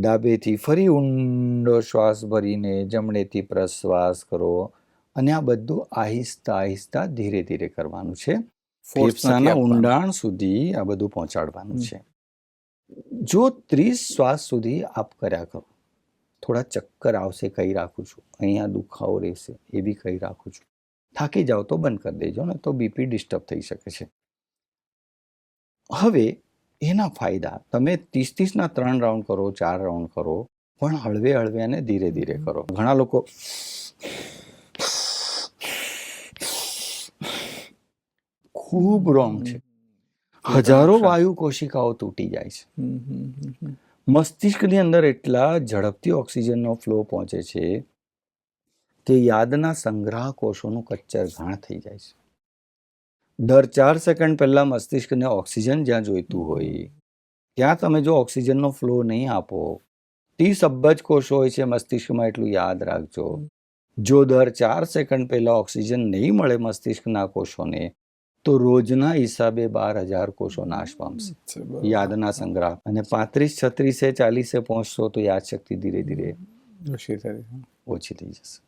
ડાબેથી ફરી ઊંડો શ્વાસ ભરીને જમણેથી પ્રશ્વાસ કરો અને આ બધું આહિસ્તા આહિસ્તા ધીરે ધીરે કરવાનું છે. ફેફસાના ઊંડાણ સુધી આ બધું પહોંચાડવાનું છે. જો ત્રીસ શ્વાસ સુધી આપ કર્યા કરો. થોડા ચક્કર આવશે કહી રાખું છું. અહીંયા દુખાવો રહેશે એ બી કહી રાખું છું. થાકી જાઓ તો બંધ કરી દેજો ને તો બીપી ડિસ્ટર્બ થઈ શકે છે. હવે એના ફાયદા. તમે ત્રીસ ત્રીસના ત્રણ રાઉન્ડ કરો ચાર રાઉન્ડ કરો પણ હળવે હળવે અને ધીરે ધીરે કરો. ઘણા લોકો ખૂબ રોંગ છે. હજારો વાયુ કોશિકાઓ તૂટી જાય છે. મસ્તિષ્કની અંદર એટલા ઝડપથી ઓક્સિજનનો ફ્લો પહોંચે છે કે યાદના સંગ્રહ કોષોનું કચ્ચર ઘાણ થઈ જાય છે. દર ચાર સેકન્ડ પહેલાં મસ્તિષ્કને ઓક્સિજન જ્યાં જોઈતું હોય ત્યાં તમે જો ઓક્સિજનનો ફ્લો નહીં આપો ત્રીસ અબજ કોષો હોય છે મસ્તિષ્કમાં એટલું યાદ રાખજો. જો દર ચાર સેકન્ડ પહેલાં ઓક્સિજન નહીં મળે મસ્તિષ્કના કોષોને તો રોજના હિસાબે બાર હજાર કોષો નાશ પામશે. યાદના સંગ્રહ. અને પાંત્રીસ છત્રીસે ચાલીસે પહોંચશો તો યાદશક્તિ ધીરે ધીરે. ઓછી થઈ જશે.